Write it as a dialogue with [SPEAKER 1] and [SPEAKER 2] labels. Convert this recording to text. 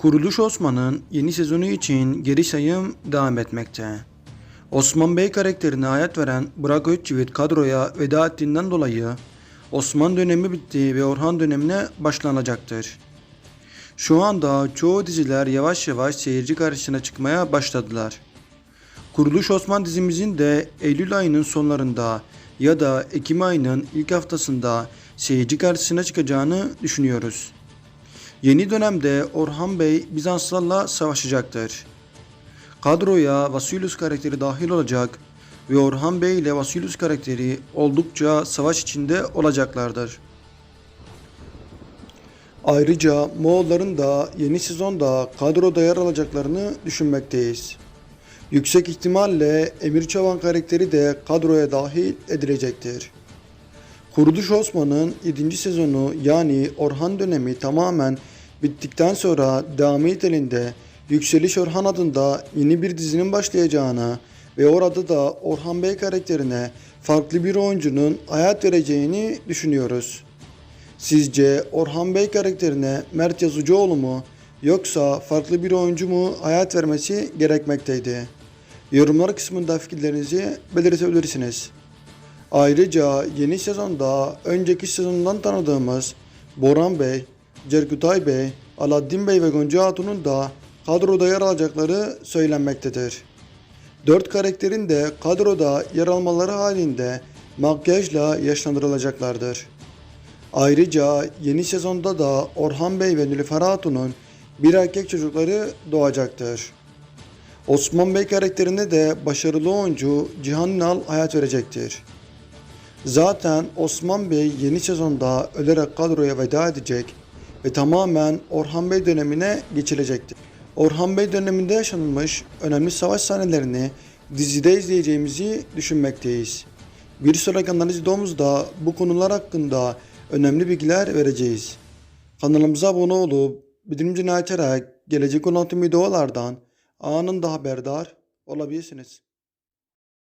[SPEAKER 1] Kuruluş Osman'ın yeni sezonu için geri sayım devam etmekte. Osman Bey karakterine hayat veren Burak Öççivit kadroya veda ettiğinden dolayı Osman dönemi bitti ve Orhan dönemine başlanacaktır. Şu anda çoğu diziler yavaş yavaş seyirci karşısına çıkmaya başladılar. Kuruluş Osman dizimizin de Eylül ayının sonlarında ya da Ekim ayının ilk haftasında seyirci karşısına çıkacağını düşünüyoruz. Yeni dönemde Orhan Bey Bizanslarla savaşacaktır. Kadroya Vasilus karakteri dahil olacak ve Orhan Bey ile Vasilus karakteri oldukça savaş içinde olacaklardır. Ayrıca Moğolların da yeni sezonda kadroda yer alacaklarını düşünmekteyiz. Yüksek ihtimalle Emir Çavan karakteri de kadroya dahil edilecektir. Kuruluş Osman'ın 7. sezonu yani Orhan dönemi tamamen bittikten sonra devamı niteliğinde Yükseliş Orhan adında yeni bir dizinin başlayacağını ve orada da Orhan Bey karakterine farklı bir oyuncunun hayat vereceğini düşünüyoruz. Sizce Orhan Bey karakterine Mert Yazıcıoğlu mu yoksa farklı bir oyuncu mu hayat vermesi gerekmekteydi? Yorumlar kısmında fikirlerinizi belirtebilirsiniz. Ayrıca yeni sezonda önceki sezondan tanıdığımız Boran Bey, Cerkutay Bey, Aladdin Bey ve Gonca Hatun'un da kadroda yer alacakları söylenmektedir. Dört karakterin de kadroda yer almaları halinde makyajla yaşlandırılacaklardır. Ayrıca yeni sezonda da Orhan Bey ve Nilüfer Hatun'un bir erkek çocukları doğacaktır. Osman Bey karakterine de başarılı oyuncu Cihan Ünal hayat verecektir. Zaten Osman Bey yeni sezonda ölerek kadroya veda edecek ve tamamen Orhan Bey dönemine geçilecektir. Orhan Bey döneminde yaşanmış önemli savaş sahnelerini dizide izleyeceğimizi düşünmekteyiz. Bir sonraki analiz videomuzda bu konular hakkında önemli bilgiler vereceğiz. Kanalımıza abone olup bildirimcini açarak gelecek olan tüm videolardan anında haberdar olabilirsiniz.